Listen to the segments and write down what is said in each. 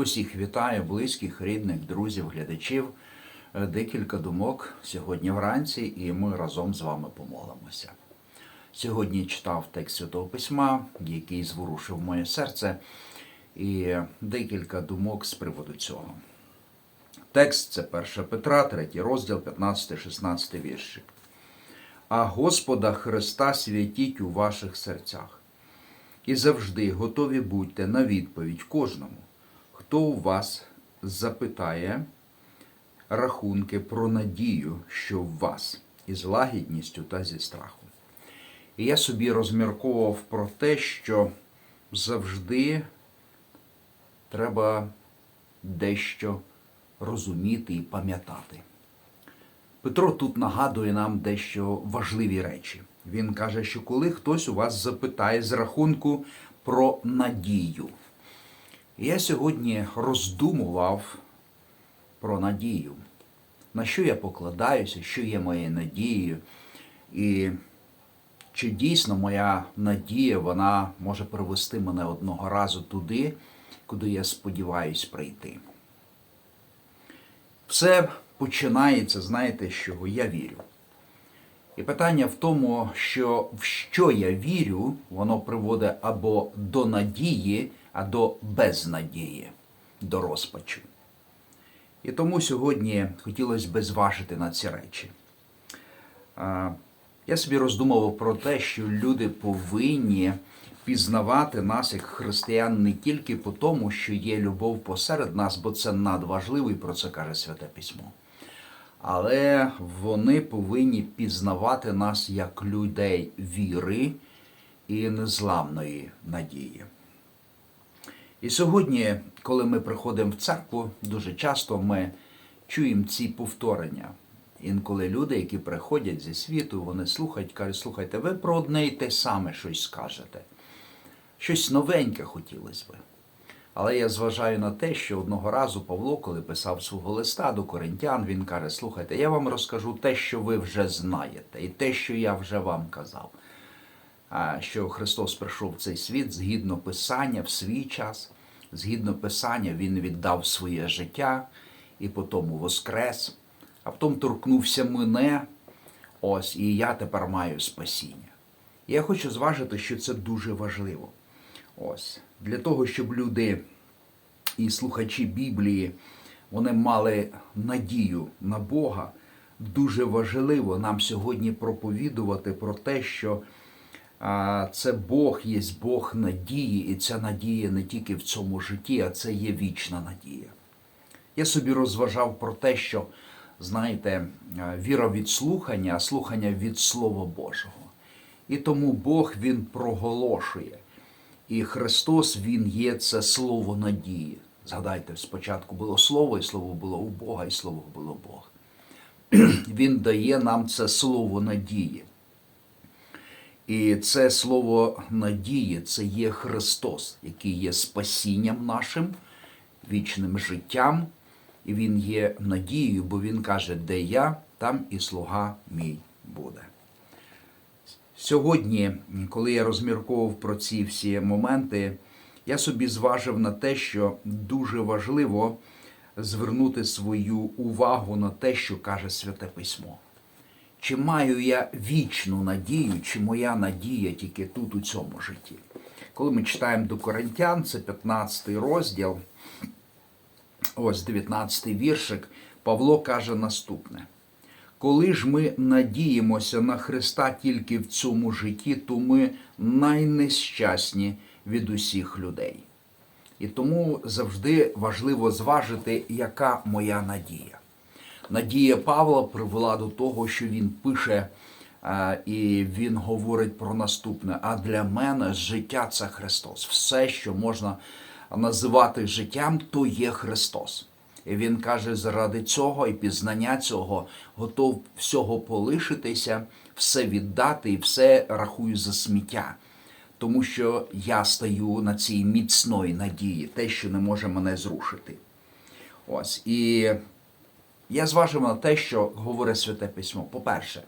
Усіх вітаю, близьких, рідних, друзів, глядачів. Е, Декілька думок сьогодні вранці, і ми разом з вами помолимося. Сьогодні читав текст Святого Письма, який зворушив моє серце, і декілька думок з приводу цього. Текст це 1 Петра, 3 розділ, 15-16 вірші. А Господа Христа святіть у ваших серцях. І завжди готові будьте на відповідь кожному, хто у вас запитає рахунки про надію, що в вас, із лагідністю та зі страхом. І я собі розмірковував про те, що завжди треба дещо розуміти і пам'ятати. Петро тут нагадує нам дещо важливі речі. Він каже, що коли хтось у вас запитає з рахунку про надію. Я сьогодні роздумував про надію, на що я покладаюся, що є моєю надією, і чи дійсно моя надія вона може привести мене одного разу туди, куди я сподіваюсь прийти. Все починається, знаєте, з чого я вірю. І питання в тому, що в що я вірю, воно приводить або до надії, а до безнадії, до розпачу. І тому сьогодні хотілося б зважити на ці речі. Я собі роздумував про те, що люди повинні пізнавати нас як християн не тільки по тому, що є любов посеред нас, бо це надважливо, і про це каже Святе Письмо. Але вони повинні пізнавати нас як людей віри і незламної надії. І сьогодні, коли ми приходимо в церкву, дуже часто ми чуємо ці повторення. Інколи люди, які приходять зі світу, вони слухають, кажуть, слухайте, ви про одне і те саме щось скажете. Щось новеньке хотілося би. Але я зважаю на те, що одного разу Павло, коли писав свого листа до коринтян, він каже: слухайте, я вам розкажу те, що ви вже знаєте, і те, що я вже вам казав. Що Христос прийшов в цей світ згідно Писання в свій час, згідно Писання, Він віддав своє життя і потім воскрес, а потім торкнувся мене. Ось, і я тепер маю спасіння. Я хочу зважити, що це дуже важливо. Ось для того, щоб люди і слухачі Біблії вони мали надію на Бога. Дуже важливо нам сьогодні проповідувати про те, що це Бог є Бог надії, і ця надія не тільки в цьому житті, а це є вічна надія. Я собі розважав про те, що, знаєте, віра від слухання, а слухання від Слова Божого. І тому Бог Він проголошує. І Христос, Він є це слово надії. Згадайте, спочатку було слово, і слово було у Бога, і слово було Бог. Він дає нам це слово надії. І це слово надії це є Христос, який є спасінням нашим, вічним життям. І Він є надією, бо Він каже, де я, там і слуга мій буде. Сьогодні, коли я розмірковував про ці всі моменти, я собі зважив на те, що дуже важливо звернути свою увагу на те, що каже Святе Письмо. Чи маю я вічну надію, чи моя надія тільки тут, у цьому житті? Коли ми читаємо до Коринтян, це 15 розділ, ось 19 віршик, Павло каже наступне. Коли ж ми надіємося на Христа тільки в цьому житті, то ми найнещасні від усіх людей. І тому завжди важливо зважити, яка моя надія. Надія Павла привела до того, що він пише і він говорить про наступне: а для мене життя це Христос. Все, що можна називати життям, то є Христос. І він каже, заради цього і пізнання цього готов всього полишитися, все віддати і все рахую за сміття. Тому що я стаю на цій міцної надії, те, що не може мене зрушити. Ось. І я зважив на те, що говорить Святе Письмо. По-перше,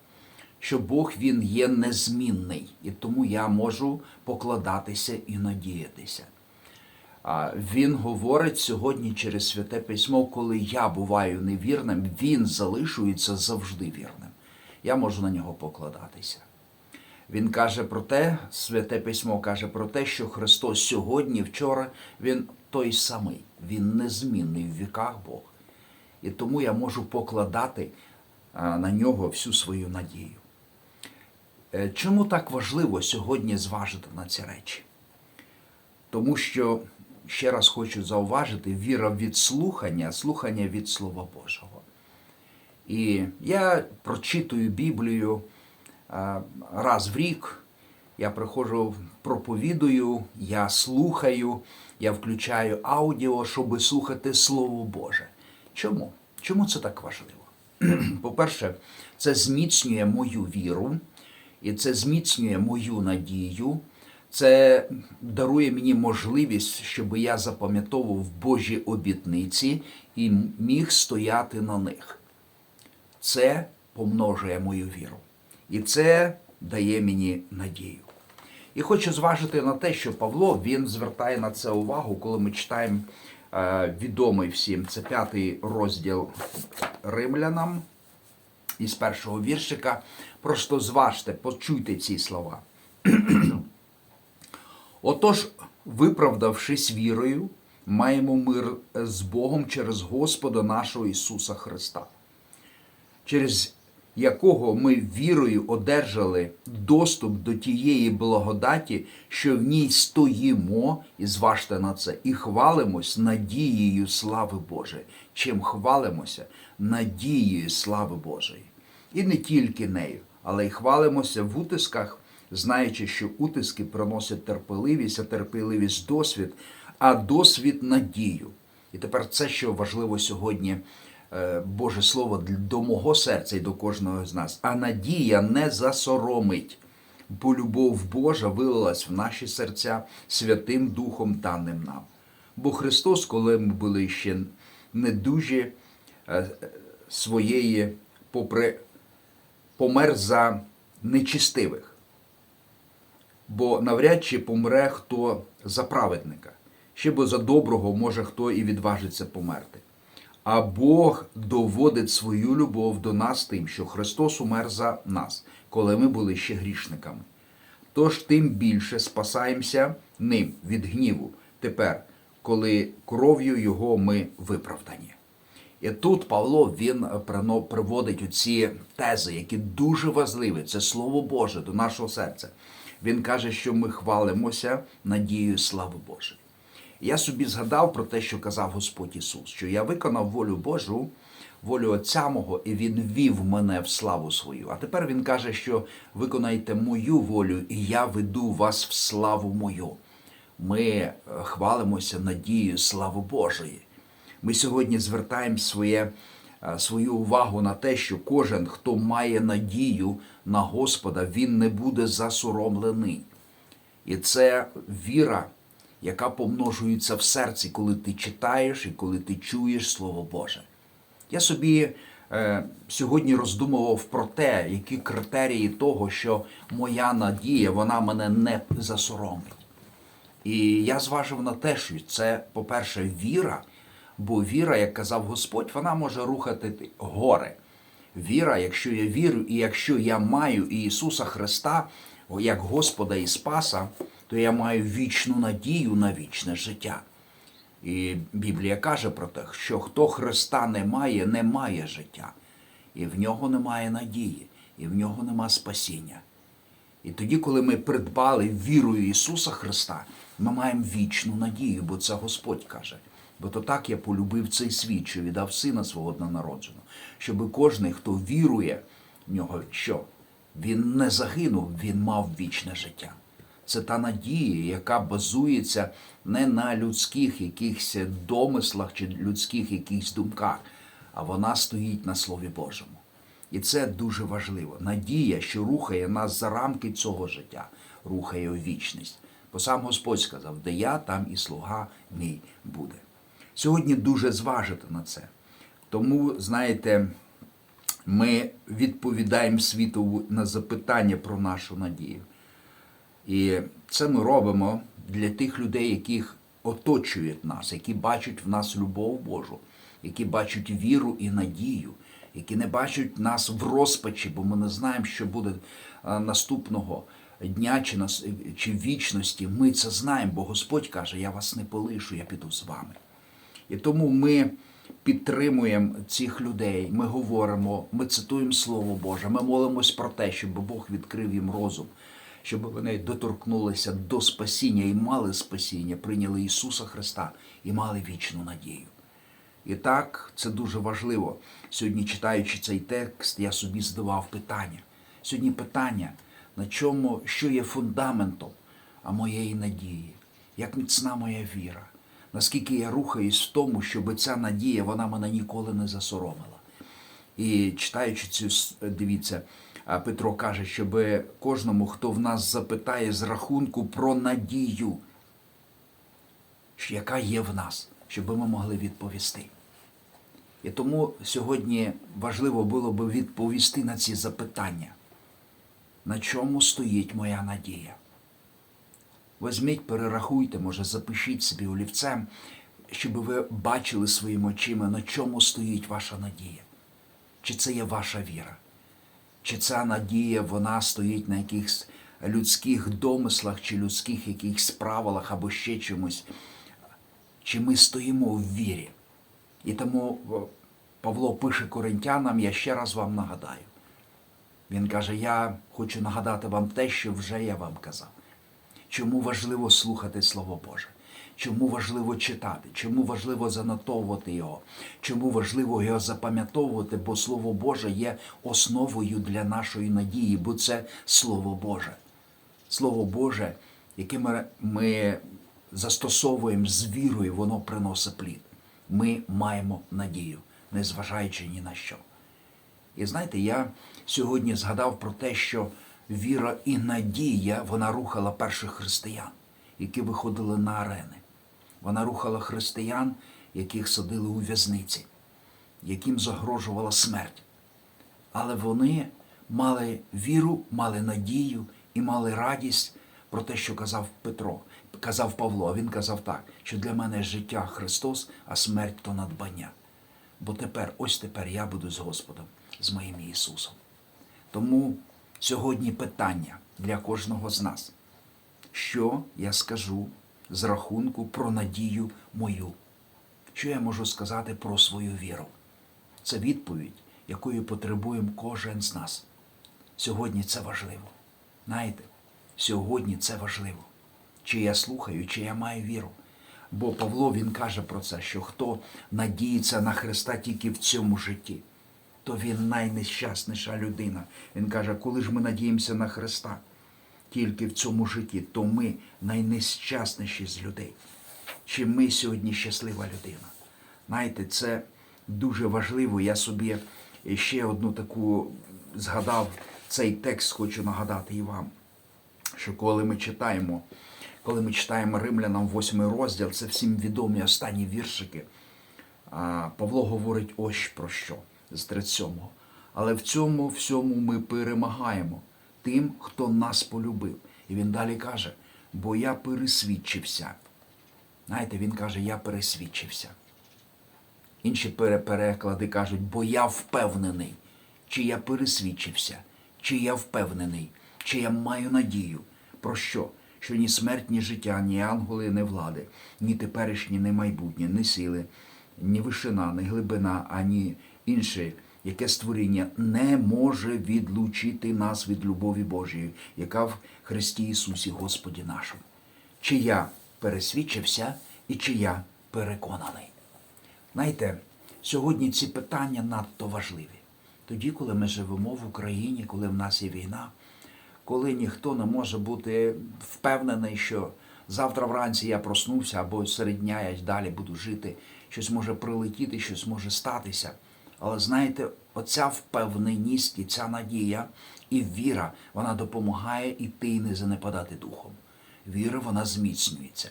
що Бог Він є незмінний, і тому я можу покладатися і надіятися. Він говорить сьогодні через святе письмо, коли я буваю невірним, він залишується завжди вірним. Я можу на нього покладатися. Він каже про те, святе письмо каже про те, що Христос сьогодні, вчора, Він той самий, Він незмінний в віках Бог. І тому я можу покладати на нього всю свою надію. Е, Чому так важливо сьогодні зважити на ці речі? Тому що, ще раз хочу зауважити, віра від слухання, слухання від Слова Божого. І я прочитую Біблію раз в рік. Я приходжу, проповідую, я слухаю, я включаю аудіо, щоб слухати Слово Боже. Чому? Чому це так важливо? По-перше, це зміцнює мою віру, і це зміцнює мою надію. Це дарує мені можливість, щоб я запам'ятовував Божі обітниці і міг стояти на них. Це помножує мою віру. І це дає мені надію. І хочу зважити на те, що Павло він звертає на це увагу, коли ми читаємо відомий всім, це п'ятий розділ римлянам із першого віршика. Просто зважте, почуйте ці слова. Отож, виправдавшись вірою, маємо мир з Богом через Господа нашого Ісуса Христа, через якого ми вірою одержали доступ до тієї благодаті, що в ній стоїмо, і зважте на це, і хвалимось надією слави Божої. Чим хвалимося? Надією слави Божої. І не тільки нею, але й хвалимося в утисках, знаючи, що утиски приносять терпеливість, а терпеливість досвід, а досвід надію. І тепер це, що важливо сьогодні, Боже Слово до мого серця і до кожного з нас. А надія не засоромить, бо любов Божа вилилась в наші серця Святим Духом даним нам. Бо Христос, коли ми були ще не дуже е, своєї, попри помер за нечистивих. Бо навряд чи помре хто за праведника, ще бо за доброго може хто і відважиться померти. А Бог доводить свою любов до нас тим, що Христос умер за нас, коли ми були ще грішниками. Тож тим більше спасаємося ним від гніву тепер, коли кров'ю Його ми виправдані. І тут Павло він приводить оці тези, які дуже важливі. Це Слово Боже до нашого серця. Він каже, що ми хвалимося надією слави Божої. Я собі згадав про те, що казав Господь Ісус, що я виконав волю Божу, волю Отця мого, і Він вів мене в славу свою. А тепер Він каже, що виконайте мою волю, і я веду вас в славу мою. Ми е, хвалимося надією слави Божої. Ми сьогодні звертаємо своє, е, свою увагу на те, що кожен, хто має надію на Господа, він не буде засоромлений. І це віра, яка помножується в серці, коли ти читаєш і коли ти чуєш Слово Боже. Я собі е, сьогодні роздумував про те, які критерії того, що моя надія, вона мене не засоромить. І я зважив на те, що це, по-перше, віра, бо віра, як казав Господь, вона може рухати гори. Віра, якщо я вірю, і якщо я маю Ісуса Христа як Господа і Спаса, то я маю вічну надію на вічне життя. І Біблія каже про те, що хто Христа не має, не має життя, і в нього немає надії, і в нього нема спасіння. І тоді, коли ми придбали вірою Ісуса Христа, ми маємо вічну надію, бо це Господь каже. Бо то так я полюбив цей світ, що віддав сина свого однонародженого, щоб кожен, хто вірує в нього, що він не загинув, він мав вічне життя. Це та надія, яка базується не на людських якихось домислах чи людських якихось думках, а вона стоїть на Слові Божому. І це дуже важливо. Надія, що рухає нас за рамки цього життя, рухає у вічність. Бо сам Господь сказав, де я, там і слуга мій буде. Сьогодні дуже зважити на це. Тому, знаєте, ми відповідаємо світу на запитання про нашу надію. І це ми робимо для тих людей, яких оточують нас, які бачать в нас любов Божу, які бачать віру і надію, які не бачать нас в розпачі, бо ми не знаємо, що буде е, наступного дня чи, нас, чи вічності. Ми це знаємо, бо Господь каже: Я вас не полишу, я піду з вами. І тому ми підтримуємо цих людей, ми говоримо, ми цитуємо Слово Боже, ми молимось про те, щоб Бог відкрив їм розум, щоб вони доторкнулися до спасіння і мали спасіння, прийняли Ісуса Христа і мали вічну надію. І так, це дуже важливо. Сьогодні, читаючи цей текст, я собі задавав питання. Сьогодні питання, на чому, що є фундаментом моєї надії, як міцна моя віра, наскільки я рухаюсь в тому, щоб ця надія вона мене ніколи не засоромила. І читаючи цю, дивіться, Петро каже, щоб кожному, хто в нас запитає з рахунку про надію, яка є в нас, щоб ми могли відповісти. І тому сьогодні важливо було би відповісти на ці запитання. На чому стоїть моя надія? Візьміть, перерахуйте, може, запишіть собі олівцем, щоб ви бачили своїми очима, на чому стоїть ваша надія. Чи це є ваша віра? Чи ця надія вона стоїть на якихось людських домислах, чи людських якихось правилах або ще чомусь? Чи ми стоїмо в вірі? І тому Павло пише коринтянам, я ще раз вам нагадаю. Він каже: Я хочу нагадати вам те, що вже я вам казав. Чому важливо слухати Слово Боже? Чому важливо читати? Чому важливо занотовувати його? Чому важливо його запам'ятовувати? Бо Слово Боже є основою для нашої надії, бо це Слово Боже. Слово Боже, яке ми, ми застосовуємо з вірою, воно приносить плід. Ми маємо надію, незважаючи ні на що. І знаєте, я сьогодні згадав про те, що віра і надія вона рухала перших християн, які виходили на арени. Вона рухала християн, яких садили у в'язниці, яким загрожувала смерть. Але вони мали віру, мали надію і мали радість про те, що казав Петро, казав Павло. Він казав так, що для мене життя Христос, а смерть то надбання. Бо тепер, ось тепер я буду з Господом, з моїм Ісусом. Тому сьогодні питання для кожного з нас. Що я скажу з рахунку про надію мою? Що я можу сказати про свою віру? Це відповідь, якої потребуємо кожен з нас. Сьогодні це важливо. Знаєте, сьогодні це важливо. Чи я слухаю, чи я маю віру. Бо Павло він каже про це, що хто надіється на Христа тільки в цьому житті, то він найнещасніша людина. Він каже, коли ж ми надіємося на Христа тільки в цьому житті, то ми найнещасніші з людей. Чи ми сьогодні щаслива людина? Знаєте, це дуже важливо. Я собі ще одну таку згадав цей текст, хочу нагадати і вам що коли ми читаємо, коли ми читаємо Римлянам 8 розділ, це всім відомі останні віршики. Павло говорить ось про що з 37-го. Але в цьому всьому ми перемагаємо тим, хто нас полюбив. І він далі каже: бо я пересвідчився. Знаєте, він каже, я пересвідчився. Інші переклади кажуть, бо я впевнений, чи я пересвідчився, чи я впевнений, чи я маю надію. Про що? Що ні смерть, ні життя, ні ангели, ні влади, ні теперішні, ні майбутнє, ні сили, ні вишина, ні глибина, ані інше, яке створіння не може відлучити нас від любові Божої, яка в Христі Ісусі Господі нашому. Чи я пересвідчився і чи я переконаний. Знаєте, сьогодні ці питання надто важливі. Тоді, коли ми живемо в Україні, коли в нас є війна, коли ніхто не може бути впевнений, що завтра вранці я проснувся або серед дня я далі буду жити, щось може прилетіти, щось може статися. Але знаєте, оця впевненість і ця надія і віра, вона допомагає іти і не занепадати духом. Віра, вона зміцнюється.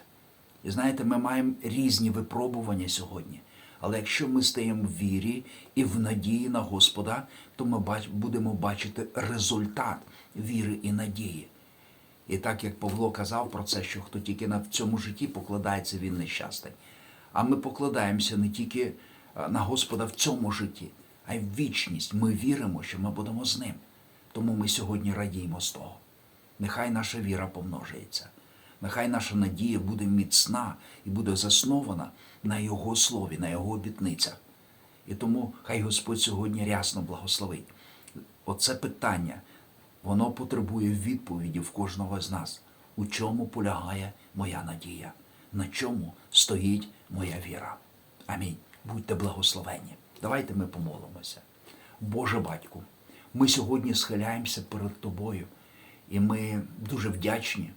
І знаєте, ми маємо різні випробування сьогодні. Але якщо ми стаємо в вірі і в надії на Господа, то ми будемо бачити результат віри і надії. І так як Павло казав про це, що хто тільки на в цьому житті покладається, він нещастий. А ми покладаємося не тільки на Господа в цьому житті, а й в вічність. Ми віримо, що ми будемо з ним. Тому ми сьогодні радіємо з того. Нехай наша віра помножується. Нехай наша надія буде міцна і буде заснована на Його слові, на Його обітницях. І тому хай Господь сьогодні рясно благословить. Оце питання, воно потребує відповіді в кожного з нас. У чому полягає моя надія? На чому стоїть моя віра? Амінь. Будьте благословенні. Давайте ми помолимося. Боже батьку, ми сьогодні схиляємося перед Тобою, і ми дуже вдячні,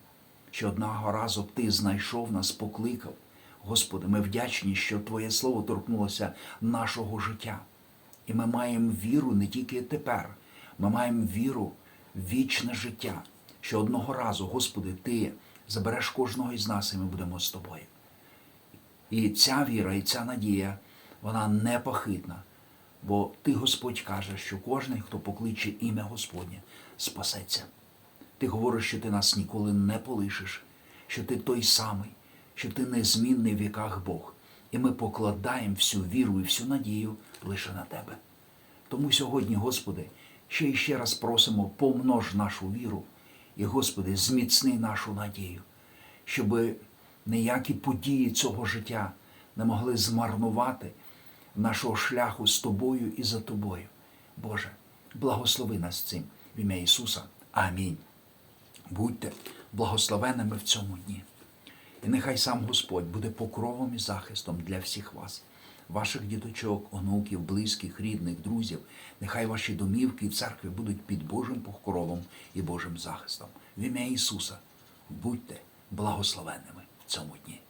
що одного разу Ти знайшов нас, покликав. Господи, ми вдячні, що Твоє Слово торкнулося нашого життя. І ми маємо віру не тільки тепер, ми маємо віру в вічне життя, що одного разу, Господи, Ти забереш кожного із нас, і ми будемо з тобою. І ця віра, і ця надія, вона непохитна. Бо ти, Господь, кажеш, що кожен, хто покличе ім'я Господнє, спасеться. Ти говориш, що ти нас ніколи не полишиш, що ти той самий, що ти незмінний в віках Бог. І ми покладаємо всю віру і всю надію лише на тебе. Тому сьогодні, Господи, ще і ще раз просимо, помнож нашу віру і, Господи, зміцни нашу надію, щоб ніякі події цього життя не могли змарнувати нашого шляху з Тобою і за Тобою. Боже, благослови нас цим в ім'я Ісуса. Амінь. Будьте благословенними в цьому дні. І нехай сам Господь буде покровом і захистом для всіх вас, ваших діточок, онуків, близьких, рідних, друзів. Нехай ваші домівки і церкви будуть під Божим покровом і Божим захистом. В ім'я Ісуса будьте благословенними в цьому дні.